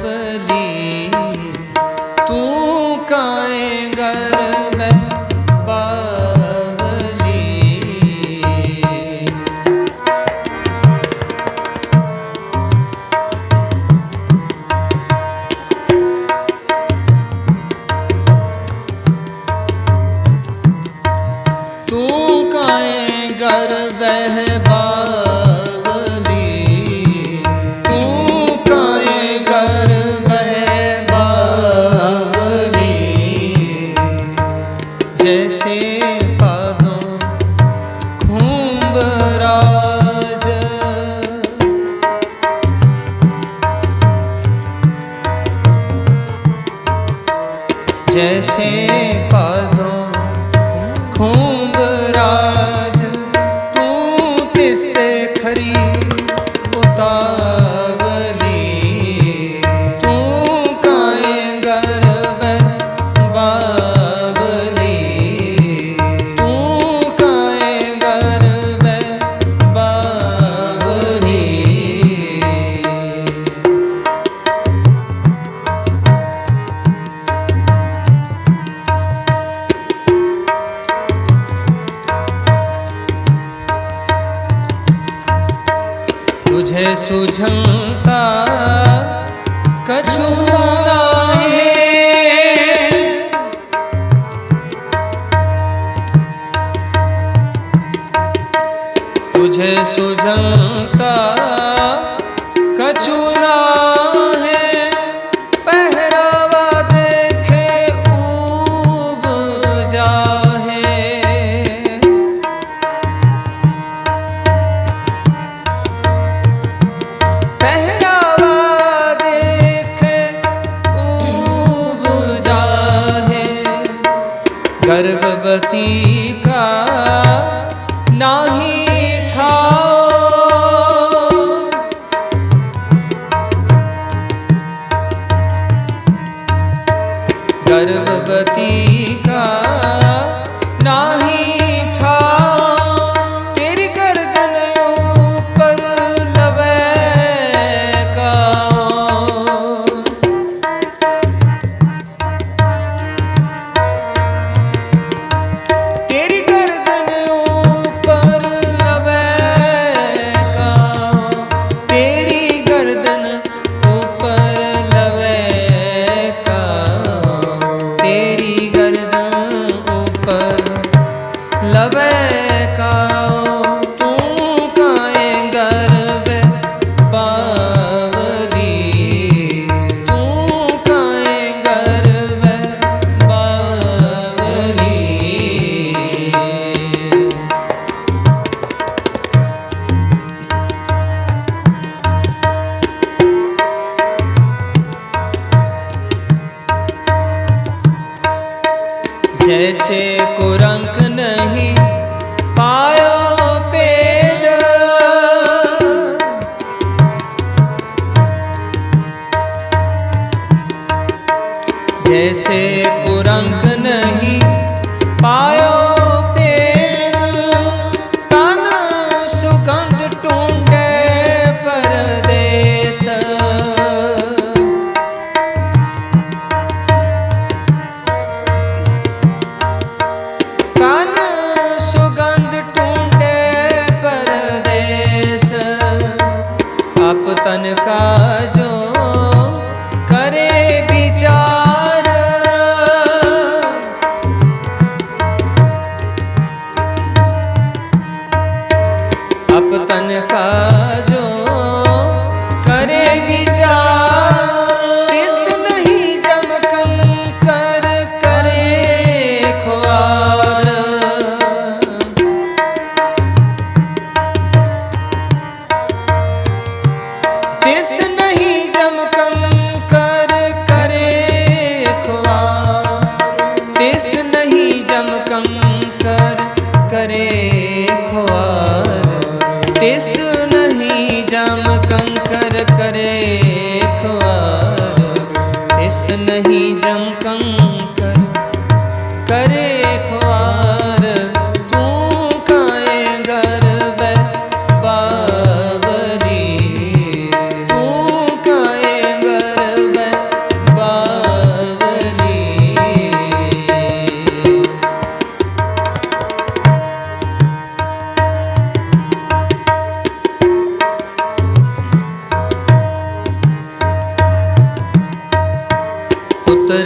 ਬਵਲੀ ਤੂੰ ਕਾਏ ਗਰ ਮੈਂ ਤੂੰ ਕਾਏ ਗਰ तुझे सुझलता कछु तुझे सुझलता कछु ना है पहरावा देखे ऊब जा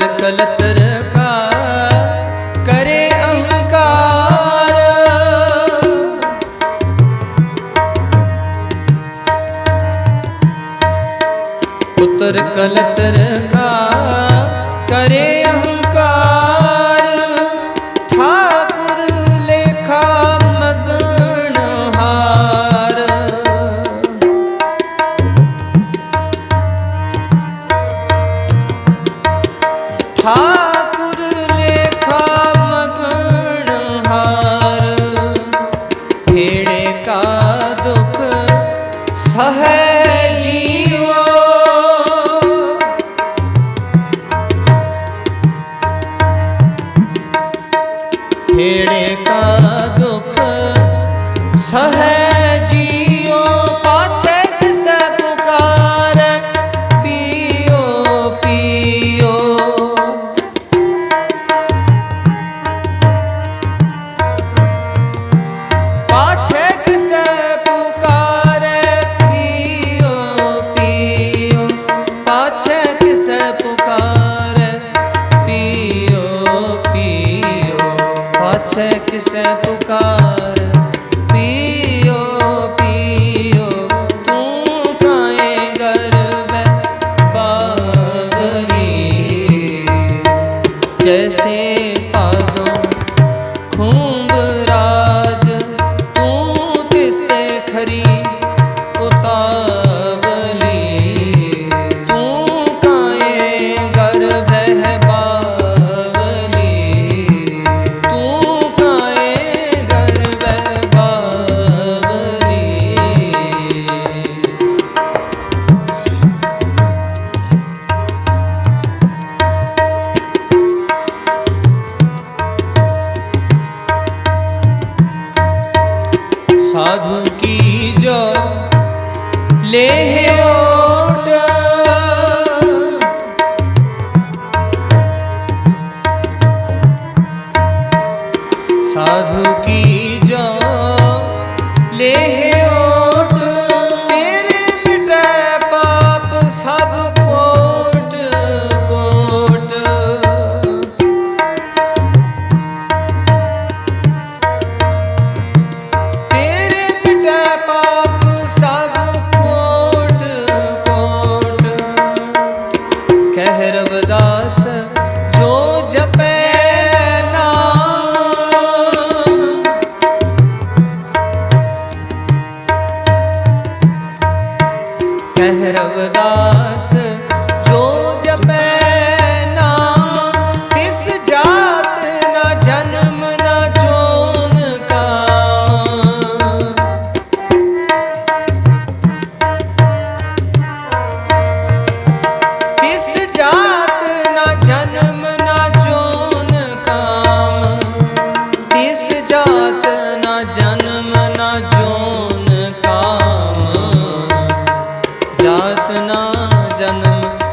ਕਲ ਕਲਤ ਰਖਾ ਕਰੇ ਅਹੰਕਾਰ। ਪੁੱਤਰ ਕਲਤ ਰਖਾ ਕਰੇ ਨੇੜੇ ਕਾ ਦੁਖ ਸਹੈ sento cá. साधु की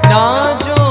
বিরাজ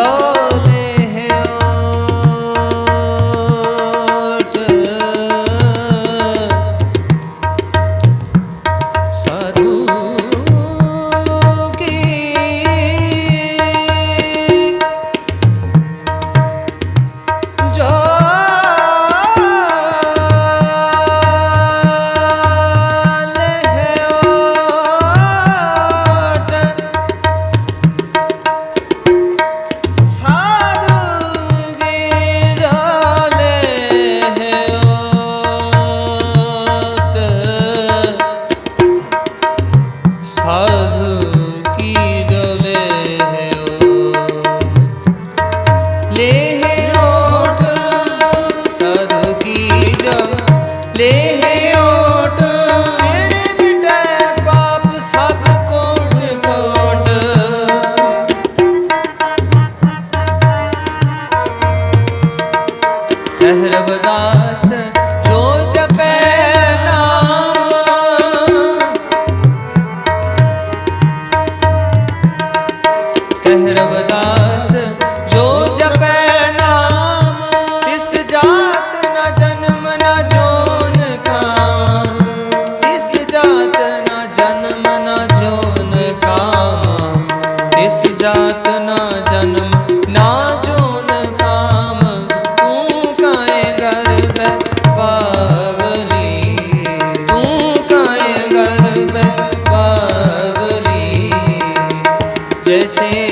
রোজ ਲੇਹ ਓਠ ਸਦ ਕੀ ਜਬ ਲੇਹ crecer.